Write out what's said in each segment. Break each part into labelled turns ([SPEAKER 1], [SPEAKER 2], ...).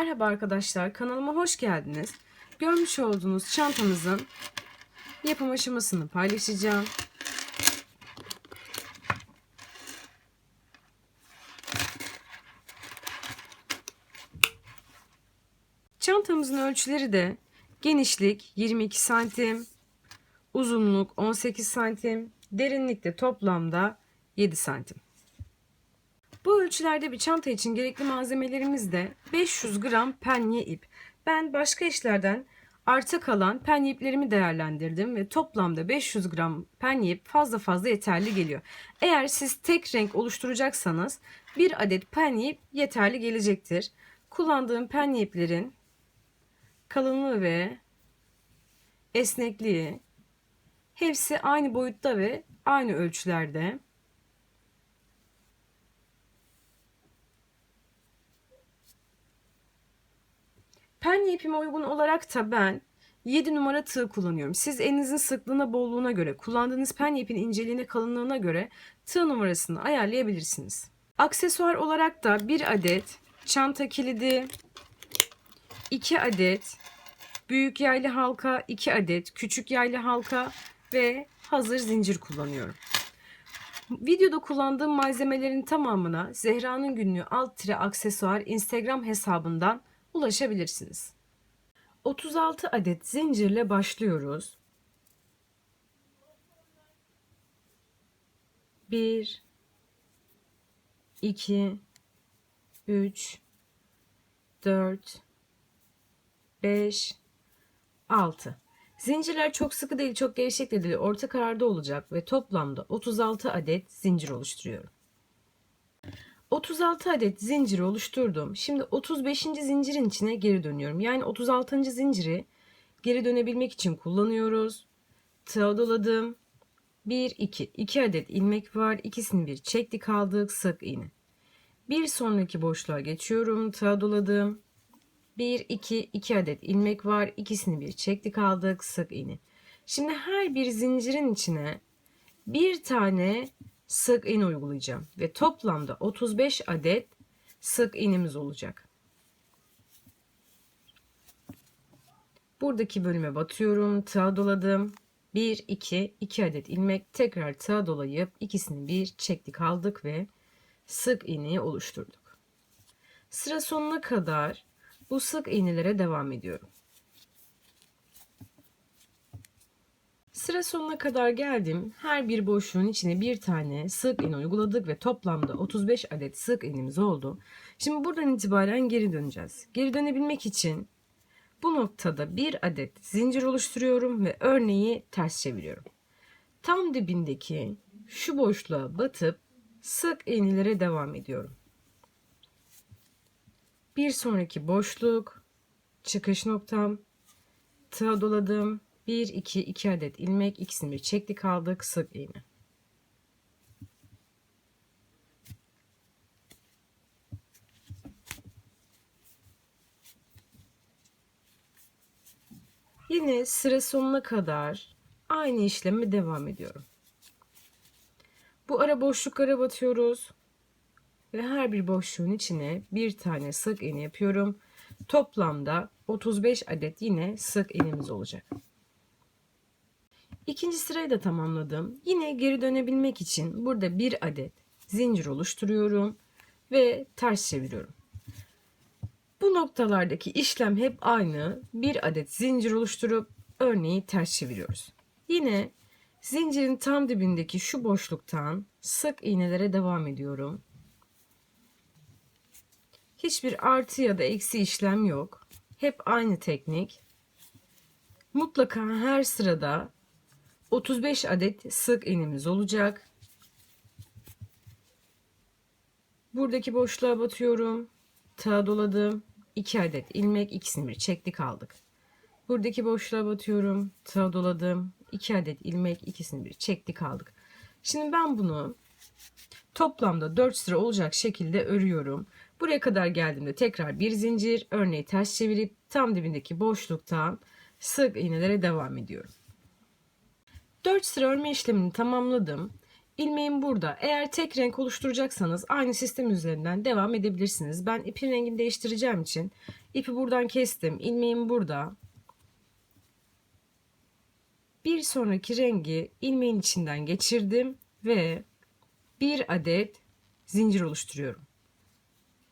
[SPEAKER 1] Merhaba arkadaşlar, kanalıma hoş geldiniz. Görmüş olduğunuz çantamızın yapım aşamasını paylaşacağım. Çantamızın ölçüleri de genişlik 22 santim, uzunluk 18 santim, derinlik de toplamda 7 santim. Bu ölçülerde bir çanta için gerekli malzemelerimiz de 500 gram penye ip. Ben başka işlerden arta kalan penye iplerimi değerlendirdim ve toplamda 500 gram penye ip fazla fazla yeterli geliyor. Eğer siz tek renk oluşturacaksanız bir adet penye ip yeterli gelecektir. Kullandığım penye iplerin kalınlığı ve esnekliği hepsi aynı boyutta ve aynı ölçülerde. Penye ipime uygun olarak da ben 7 numara tığ kullanıyorum. Siz elinizin sıklığına, bolluğuna göre, kullandığınız penye ipin inceliğine, kalınlığına göre tığ numarasını ayarlayabilirsiniz. Aksesuar olarak da bir adet çanta kilidi, 2 adet büyük yaylı halka, 2 adet küçük yaylı halka ve hazır zincir kullanıyorum. Videoda kullandığım malzemelerin tamamına Zehra'nın günlüğü alt tire aksesuar Instagram hesabından ulaşabilirsiniz. 36 adet zincirle başlıyoruz. 1 2 3 4 5 6 Zincirler çok sıkı değil, çok gevşek de değil, orta kararda olacak ve toplamda 36 adet zincir oluşturuyorum. 36 adet zincir oluşturdum. Şimdi 35. zincirin içine geri dönüyorum. Yani 36. zinciri geri dönebilmek için kullanıyoruz. Tığa doladım. 1 2 2 adet ilmek var. İkisini bir çektik aldık sık iğne. Bir sonraki boşluğa geçiyorum. Tığa doladım. 1 2 2 adet ilmek var. İkisini bir çektik aldık sık iğne. Şimdi her bir zincirin içine bir tane sık iğne uygulayacağım ve toplamda 35 adet sık iğnemiz olacak. Buradaki bölüme batıyorum, tığa doladım. 1 2 2 adet ilmek tekrar tığa dolayıp ikisini bir çektik aldık ve sık iğneyi oluşturduk. Sıra sonuna kadar bu sık iğnelere devam ediyorum. Sıra sonuna kadar geldim. Her bir boşluğun içine bir tane sık iğne uyguladık ve toplamda 35 adet sık iğnemiz oldu. Şimdi buradan itibaren geri döneceğiz. Geri dönebilmek için bu noktada bir adet zincir oluşturuyorum ve örneği ters çeviriyorum. Tam dibindeki şu boşluğa batıp sık iğnelere devam ediyorum. Bir sonraki boşluk, çıkış noktam, tığa doladım, 1 2 2 adet ilmek ikisini bir çektik aldık sık iğne. Yine sıra sonuna kadar aynı işlemi devam ediyorum. Bu ara boşluklara batıyoruz ve her bir boşluğun içine bir tane sık iğne yapıyorum. Toplamda 35 adet yine sık iğnemiz olacak. İkinci sırayı da tamamladım. Yine geri dönebilmek için burada bir adet zincir oluşturuyorum ve ters çeviriyorum. Bu noktalardaki işlem hep aynı. Bir adet zincir oluşturup örneği ters çeviriyoruz. Yine zincirin tam dibindeki şu boşluktan sık iğnelere devam ediyorum. Hiçbir artı ya da eksi işlem yok. Hep aynı teknik. Mutlaka her sırada 35 adet sık iğnemiz olacak. Buradaki boşluğa batıyorum. Tığa doladım. 2 adet ilmek ikisini bir çektik aldık. Buradaki boşluğa batıyorum. Tığa doladım. 2 adet ilmek ikisini bir çektik aldık. Şimdi ben bunu toplamda 4 sıra olacak şekilde örüyorum. Buraya kadar geldiğimde tekrar bir zincir örneği ters çevirip tam dibindeki boşluktan sık iğnelere devam ediyorum. 4 sıra örme işlemini tamamladım. ilmeğim burada. Eğer tek renk oluşturacaksanız aynı sistem üzerinden devam edebilirsiniz. Ben ipin rengini değiştireceğim için ipi buradan kestim. İlmeğim burada. Bir sonraki rengi ilmeğin içinden geçirdim ve bir adet zincir oluşturuyorum.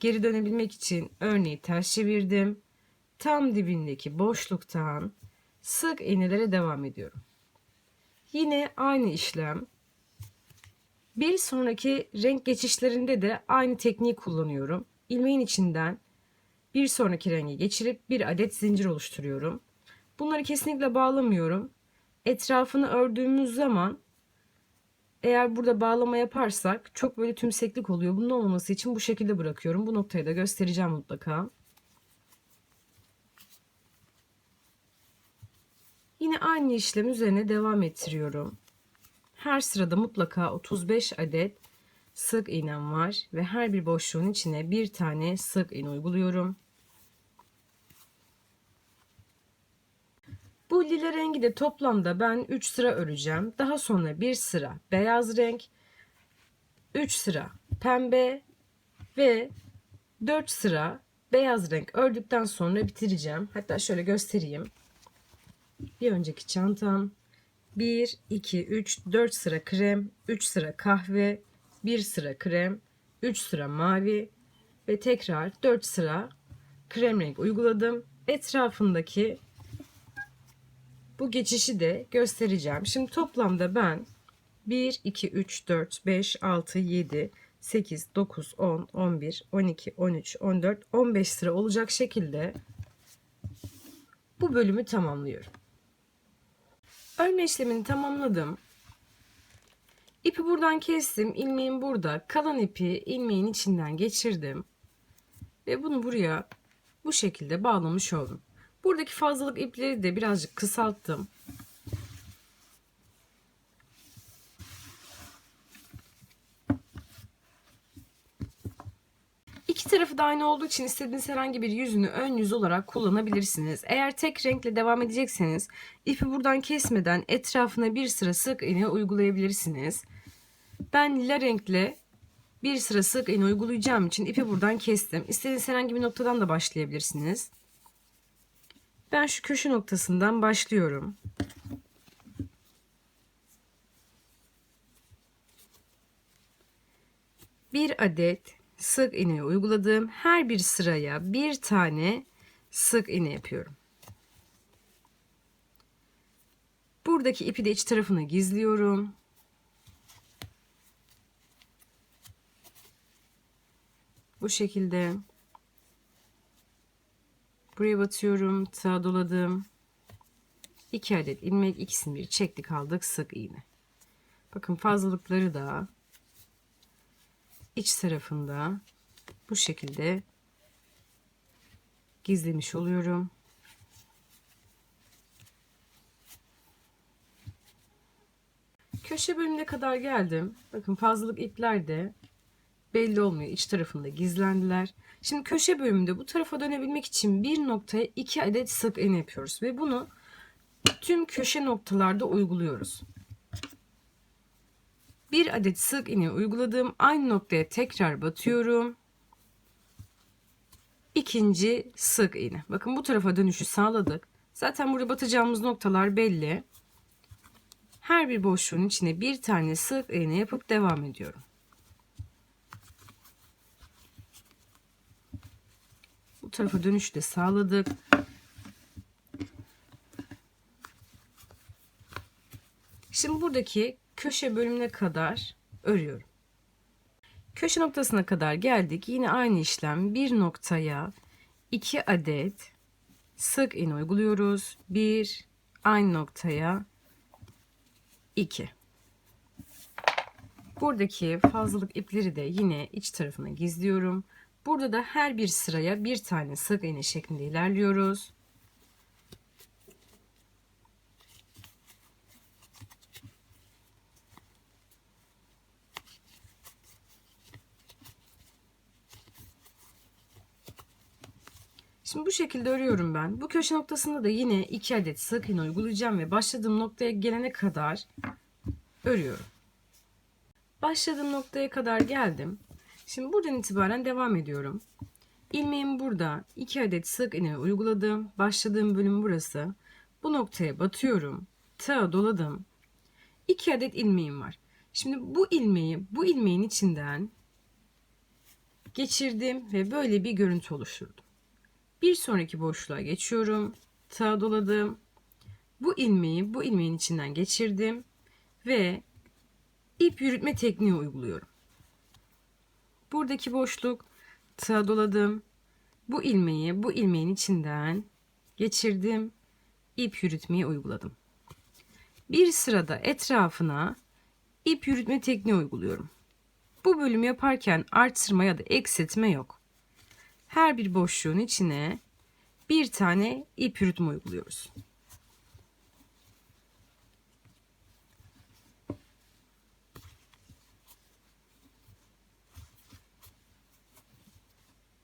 [SPEAKER 1] Geri dönebilmek için örneği ters çevirdim. Tam dibindeki boşluktan sık iğnelere devam ediyorum. Yine aynı işlem. Bir sonraki renk geçişlerinde de aynı tekniği kullanıyorum. İlmeğin içinden bir sonraki rengi geçirip bir adet zincir oluşturuyorum. Bunları kesinlikle bağlamıyorum. Etrafını ördüğümüz zaman eğer burada bağlama yaparsak çok böyle tümseklik oluyor. Bunun olmaması için bu şekilde bırakıyorum. Bu noktayı da göstereceğim mutlaka. Yine aynı işlem üzerine devam ettiriyorum. Her sırada mutlaka 35 adet sık iğnem var ve her bir boşluğun içine bir tane sık iğne uyguluyorum. Bu lila rengi de toplamda ben 3 sıra öreceğim. Daha sonra bir sıra beyaz renk, 3 sıra pembe ve 4 sıra beyaz renk ördükten sonra bitireceğim. Hatta şöyle göstereyim. Bir önceki çantam 1, 2, 3, 4 sıra krem, 3 sıra kahve, 1 sıra krem, 3 sıra mavi ve tekrar 4 sıra krem renk uyguladım. Etrafındaki bu geçişi de göstereceğim. Şimdi toplamda ben 1, 2, 3, 4, 5, 6, 7, 8, 9, 10, 11, 12, 13, 14, 15 sıra olacak şekilde bu bölümü tamamlıyorum. Örme işlemini tamamladım. İpi buradan kestim. ilmeğim burada. Kalan ipi ilmeğin içinden geçirdim. Ve bunu buraya bu şekilde bağlamış oldum. Buradaki fazlalık ipleri de birazcık kısalttım. İki tarafı da aynı olduğu için istediğiniz herhangi bir yüzünü ön yüz olarak kullanabilirsiniz. Eğer tek renkle devam edecekseniz ipi buradan kesmeden etrafına bir sıra sık iğne uygulayabilirsiniz. Ben lila renkle bir sıra sık iğne uygulayacağım için ipi buradan kestim. İstediğiniz herhangi bir noktadan da başlayabilirsiniz. Ben şu köşe noktasından başlıyorum. Bir adet sık iğne uyguladığım her bir sıraya bir tane sık iğne yapıyorum. Buradaki ipi de iç tarafına gizliyorum. Bu şekilde buraya batıyorum, sağa doladım. 2 adet ilmek ikisini bir çektik aldık sık iğne. Bakın fazlalıkları da iç tarafında bu şekilde gizlemiş oluyorum. Köşe bölümüne kadar geldim. Bakın fazlalık ipler de belli olmuyor. İç tarafında gizlendiler. Şimdi köşe bölümünde bu tarafa dönebilmek için bir noktaya iki adet sık iğne yapıyoruz. Ve bunu tüm köşe noktalarda uyguluyoruz. Bir adet sık iğne uyguladığım aynı noktaya tekrar batıyorum. İkinci sık iğne. Bakın bu tarafa dönüşü sağladık. Zaten burada batacağımız noktalar belli. Her bir boşluğun içine bir tane sık iğne yapıp devam ediyorum. Bu tarafa dönüşü de sağladık. Şimdi buradaki köşe bölümüne kadar örüyorum. Köşe noktasına kadar geldik. Yine aynı işlem bir noktaya iki adet sık iğne uyguluyoruz. Bir aynı noktaya iki. Buradaki fazlalık ipleri de yine iç tarafına gizliyorum. Burada da her bir sıraya bir tane sık iğne şeklinde ilerliyoruz. Şimdi bu şekilde örüyorum ben. Bu köşe noktasında da yine 2 adet sık iğne uygulayacağım ve başladığım noktaya gelene kadar örüyorum. Başladığım noktaya kadar geldim. Şimdi buradan itibaren devam ediyorum. İlmeğimi burada 2 adet sık iğne uyguladım. Başladığım bölüm burası. Bu noktaya batıyorum. Tığa doladım. 2 adet ilmeğim var. Şimdi bu ilmeği bu ilmeğin içinden geçirdim ve böyle bir görüntü oluşturdum. Bir sonraki boşluğa geçiyorum. Tığa doladım. Bu ilmeği bu ilmeğin içinden geçirdim ve ip yürütme tekniği uyguluyorum. Buradaki boşluk tığa doladım. Bu ilmeği bu ilmeğin içinden geçirdim. ip yürütmeyi uyguladım. Bir sırada etrafına ip yürütme tekniği uyguluyorum. Bu bölüm yaparken artırma ya da eksiltme yok. Her bir boşluğun içine bir tane ip yürütme uyguluyoruz.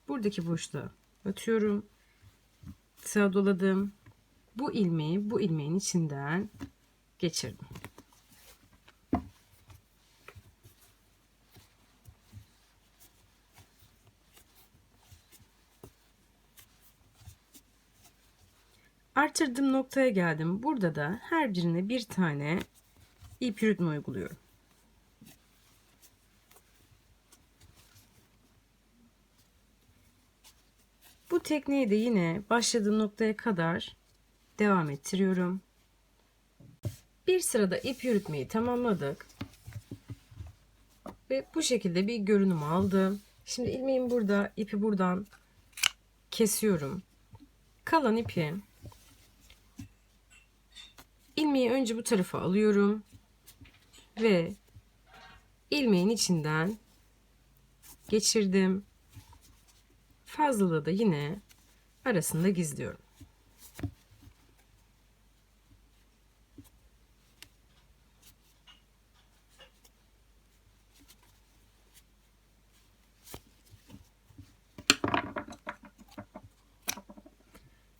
[SPEAKER 1] Buradaki boşluğa batıyorum. Sığa doladım. Bu ilmeği bu ilmeğin içinden geçirdim. Artırdığım noktaya geldim. Burada da her birine bir tane ip yürütme uyguluyorum. Bu tekniği de yine başladığım noktaya kadar devam ettiriyorum. Bir sırada ip yürütmeyi tamamladık. Ve bu şekilde bir görünüm aldı. Şimdi ilmeğim burada, ipi buradan kesiyorum. Kalan ipi ilmeği önce bu tarafa alıyorum ve ilmeğin içinden geçirdim. Fazlalığı da yine arasında gizliyorum.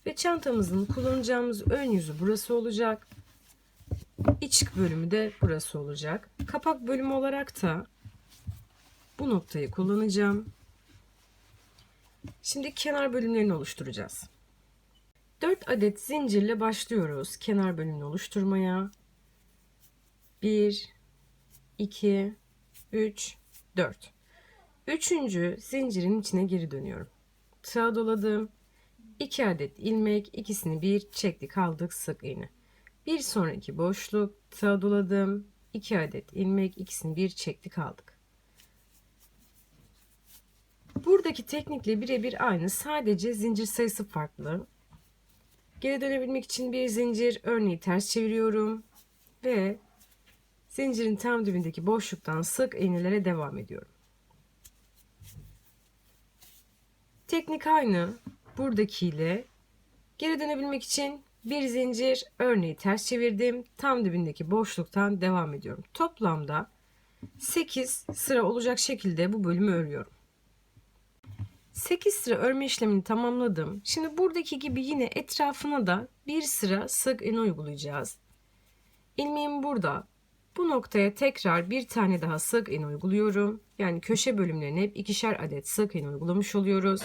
[SPEAKER 1] Ve çantamızın kullanacağımız ön yüzü burası olacak. İç bölümü de burası olacak. Kapak bölümü olarak da bu noktayı kullanacağım. Şimdi kenar bölümlerini oluşturacağız. 4 adet zincirle başlıyoruz kenar bölümünü oluşturmaya. 1 2 3 4. Üçüncü zincirin içine geri dönüyorum. Tığa doladım. 2 adet ilmek, ikisini bir çektik, aldık sık iğne. Bir sonraki boşluk tığa doladım. 2 adet ilmek, ikisini bir çektik, aldık. Buradaki teknikle birebir aynı. Sadece zincir sayısı farklı. Geri dönebilmek için bir zincir örneği ters çeviriyorum ve zincirin tam dibindeki boşluktan sık iğnelere devam ediyorum. Teknik aynı buradakiyle. Geri dönebilmek için bir zincir örneği ters çevirdim. Tam dibindeki boşluktan devam ediyorum. Toplamda 8 sıra olacak şekilde bu bölümü örüyorum. 8 sıra örme işlemini tamamladım. Şimdi buradaki gibi yine etrafına da bir sıra sık iğne uygulayacağız. İlmeğim burada. Bu noktaya tekrar bir tane daha sık iğne uyguluyorum. Yani köşe bölümlerine hep ikişer adet sık iğne uygulamış oluyoruz.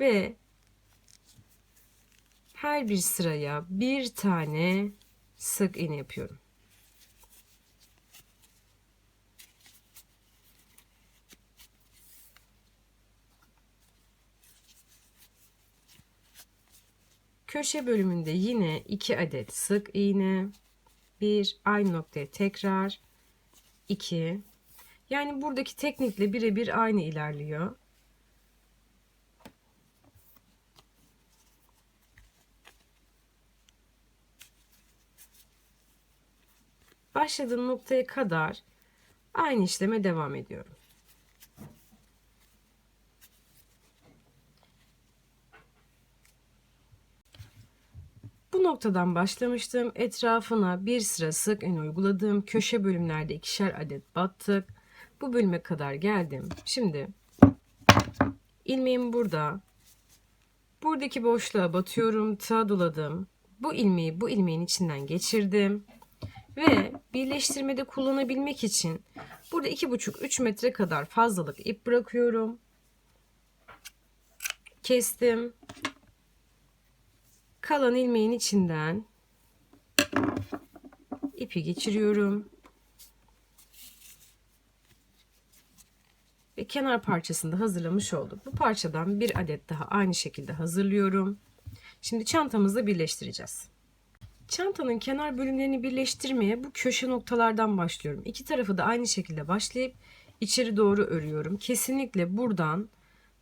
[SPEAKER 1] Ve her bir sıraya bir tane sık iğne yapıyorum. Köşe bölümünde yine 2 adet sık iğne. Bir aynı noktaya tekrar 2. Yani buradaki teknikle birebir aynı ilerliyor. Başladığım noktaya kadar aynı işleme devam ediyorum. Bu noktadan başlamıştım. Etrafına bir sıra sık iğne uyguladım. Köşe bölümlerde ikişer adet battık. Bu bölüme kadar geldim. Şimdi ilmeğim burada. Buradaki boşluğa batıyorum. Tığa doladım. Bu ilmeği bu ilmeğin içinden geçirdim. Ve birleştirmede kullanabilmek için Burada 2,5-3 metre kadar fazlalık ip bırakıyorum. Kestim. Kalan ilmeğin içinden ipi geçiriyorum. Ve kenar parçasını da hazırlamış olduk. Bu parçadan bir adet daha aynı şekilde hazırlıyorum. Şimdi çantamızla birleştireceğiz. Çantanın kenar bölümlerini birleştirmeye bu köşe noktalardan başlıyorum. İki tarafı da aynı şekilde başlayıp içeri doğru örüyorum. Kesinlikle buradan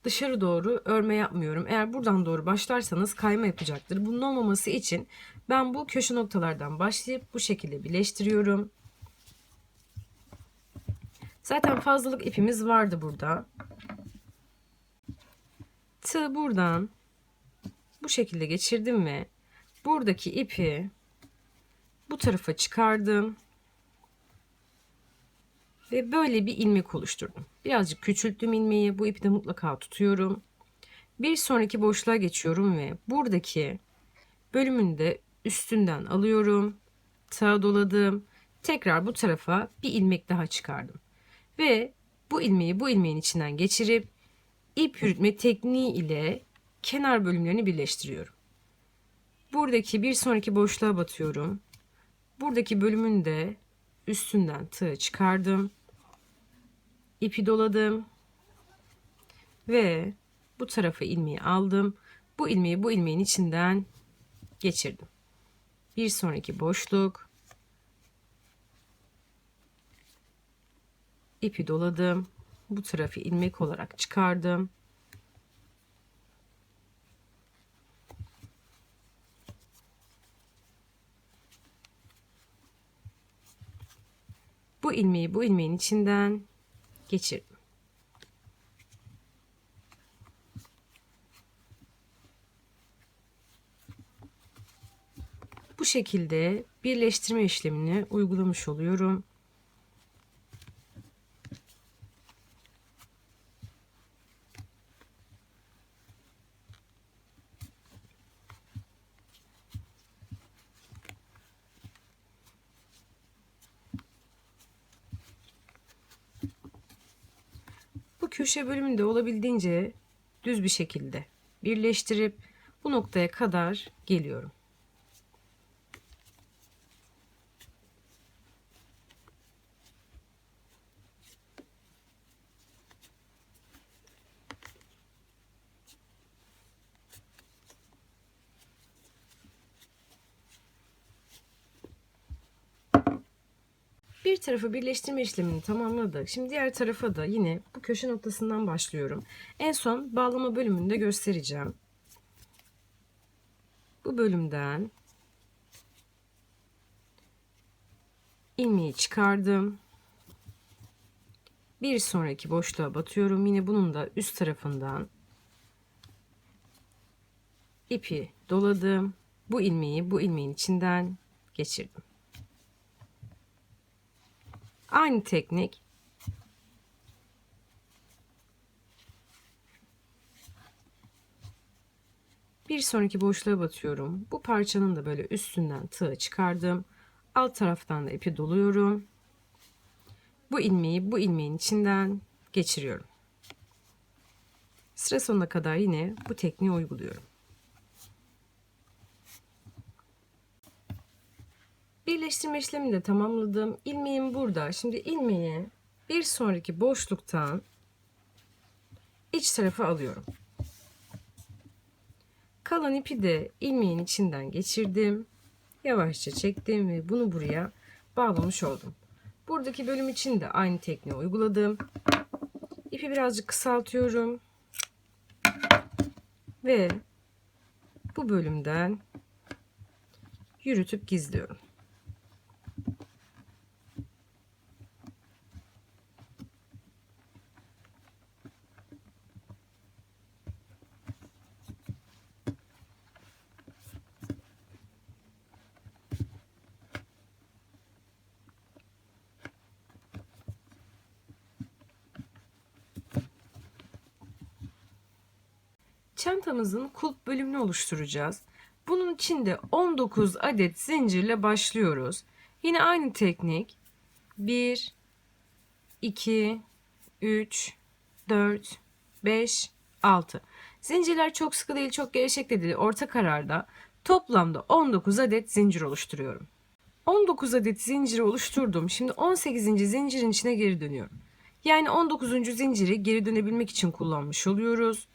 [SPEAKER 1] dışarı doğru örme yapmıyorum. Eğer buradan doğru başlarsanız kayma yapacaktır. Bunun olmaması için ben bu köşe noktalardan başlayıp bu şekilde birleştiriyorum. Zaten fazlalık ipimiz vardı burada. Tığ buradan bu şekilde geçirdim ve buradaki ipi bu tarafa çıkardım. Ve böyle bir ilmek oluşturdum. Birazcık küçülttüm ilmeği. Bu ipi de mutlaka tutuyorum. Bir sonraki boşluğa geçiyorum ve buradaki bölümünü de üstünden alıyorum. Tığa doladım. Tekrar bu tarafa bir ilmek daha çıkardım. Ve bu ilmeği bu ilmeğin içinden geçirip ip yürütme tekniği ile kenar bölümlerini birleştiriyorum. Buradaki bir sonraki boşluğa batıyorum. Buradaki bölümün de üstünden tığı çıkardım. İpi doladım. Ve bu tarafa ilmeği aldım. Bu ilmeği bu ilmeğin içinden geçirdim. Bir sonraki boşluk. ipi doladım. Bu tarafı ilmek olarak çıkardım. Bu ilmeği bu ilmeğin içinden geçirdim. Bu şekilde birleştirme işlemini uygulamış oluyorum. Bu köşe bölümünde olabildiğince düz bir şekilde birleştirip bu noktaya kadar geliyorum. Bir tarafı birleştirme işlemini tamamladık. Şimdi diğer tarafa da yine bu köşe noktasından başlıyorum. En son bağlama bölümünde göstereceğim. Bu bölümden ilmeği çıkardım. Bir sonraki boşluğa batıyorum. Yine bunun da üst tarafından ipi doladım. Bu ilmeği bu ilmeğin içinden geçirdim. Aynı teknik. Bir sonraki boşluğa batıyorum. Bu parçanın da böyle üstünden tığı çıkardım. Alt taraftan da ipi doluyorum. Bu ilmeği bu ilmeğin içinden geçiriyorum. Sıra sonuna kadar yine bu tekniği uyguluyorum. Birleştirme işlemini de tamamladım. İlmeğim burada. Şimdi ilmeği bir sonraki boşluktan iç tarafa alıyorum. Kalan ipi de ilmeğin içinden geçirdim. Yavaşça çektim ve bunu buraya bağlamış oldum. Buradaki bölüm için de aynı tekniği uyguladım. İpi birazcık kısaltıyorum. Ve bu bölümden yürütüp gizliyorum. Çantamızın kulp bölümünü oluşturacağız. Bunun için de 19 adet zincirle başlıyoruz. Yine aynı teknik. 1 2, 3, 4, 5, 6. Zincirler çok sıkı değil, çok gevşek de değil. Orta kararda toplamda 19 adet zincir oluşturuyorum. 19 adet zinciri oluşturdum. Şimdi 18. zincirin içine geri dönüyorum. Yani 19. zinciri geri dönebilmek için kullanmış oluyoruz.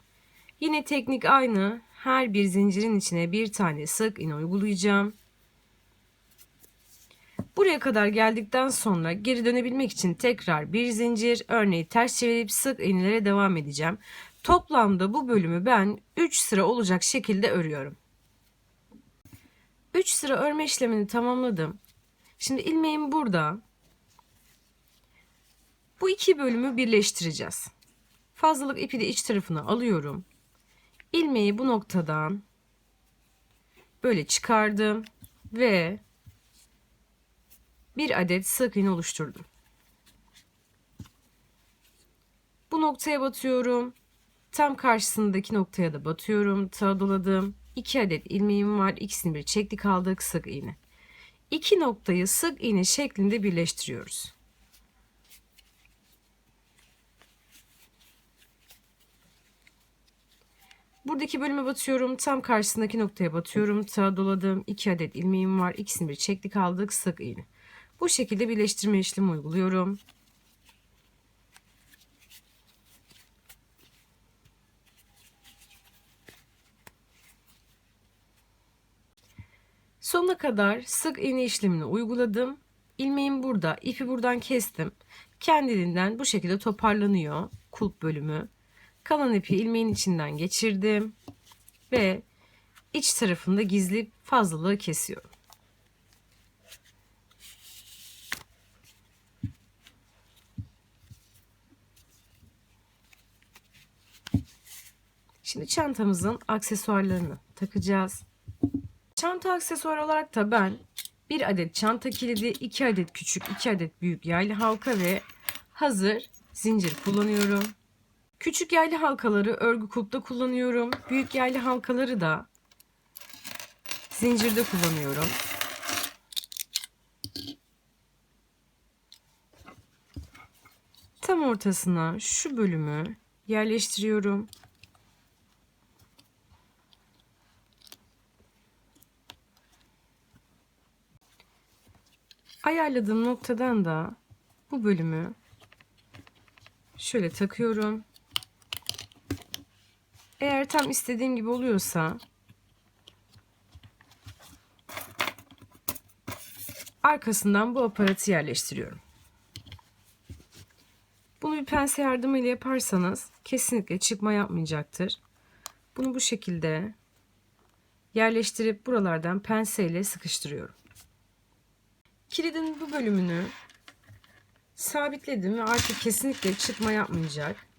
[SPEAKER 1] Yine teknik aynı. Her bir zincirin içine bir tane sık iğne uygulayacağım. Buraya kadar geldikten sonra geri dönebilmek için tekrar bir zincir, örneği ters çevirip sık iğnelere devam edeceğim. Toplamda bu bölümü ben 3 sıra olacak şekilde örüyorum. 3 sıra örme işlemini tamamladım. Şimdi ilmeğim burada. Bu iki bölümü birleştireceğiz. Fazlalık ipi de iç tarafına alıyorum. İlmeği bu noktadan böyle çıkardım ve bir adet sık iğne oluşturdum. Bu noktaya batıyorum. Tam karşısındaki noktaya da batıyorum. Tığ doladım. 2 adet ilmeğim var. İkisini bir çektik aldık sık iğne. İki noktayı sık iğne şeklinde birleştiriyoruz. Buradaki bölüme batıyorum. Tam karşısındaki noktaya batıyorum. Tığ doladım. 2 adet ilmeğim var. İkisini bir çektik aldık sık iğne. Bu şekilde birleştirme işlemi uyguluyorum. Sonuna kadar sık iğne işlemini uyguladım. İlmeğim burada, ipi buradan kestim. Kendiliğinden bu şekilde toparlanıyor kulp bölümü. Kalan ipi ilmeğin içinden geçirdim ve iç tarafında gizli fazlalığı kesiyorum. Şimdi çantamızın aksesuarlarını takacağız. Çanta aksesuar olarak da ben bir adet çanta kilidi, iki adet küçük, iki adet büyük yaylı halka ve hazır zincir kullanıyorum. Küçük yaylı halkaları örgü kulpta kullanıyorum. Büyük yaylı halkaları da zincirde kullanıyorum. Tam ortasına şu bölümü yerleştiriyorum. Ayarladığım noktadan da bu bölümü şöyle takıyorum. Eğer tam istediğim gibi oluyorsa arkasından bu aparatı yerleştiriyorum. Bunu bir pense yardımıyla yaparsanız kesinlikle çıkma yapmayacaktır. Bunu bu şekilde yerleştirip buralardan penseyle sıkıştırıyorum. Kilidin bu bölümünü sabitledim ve artık kesinlikle çıkma yapmayacak.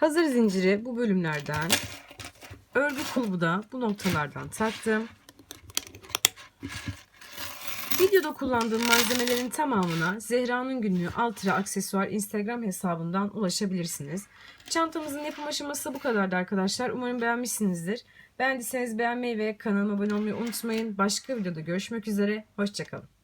[SPEAKER 1] Hazır zinciri bu bölümlerden, örgü kulbu da bu noktalardan taktım. Videoda kullandığım malzemelerin tamamına Zehra'nın günlüğü Altıra aksesuar Instagram hesabından ulaşabilirsiniz. Çantamızın yapım aşaması bu kadardı arkadaşlar. Umarım beğenmişsinizdir. Beğendiyseniz beğenmeyi ve kanalıma abone olmayı unutmayın. Başka videoda görüşmek üzere. Hoşçakalın.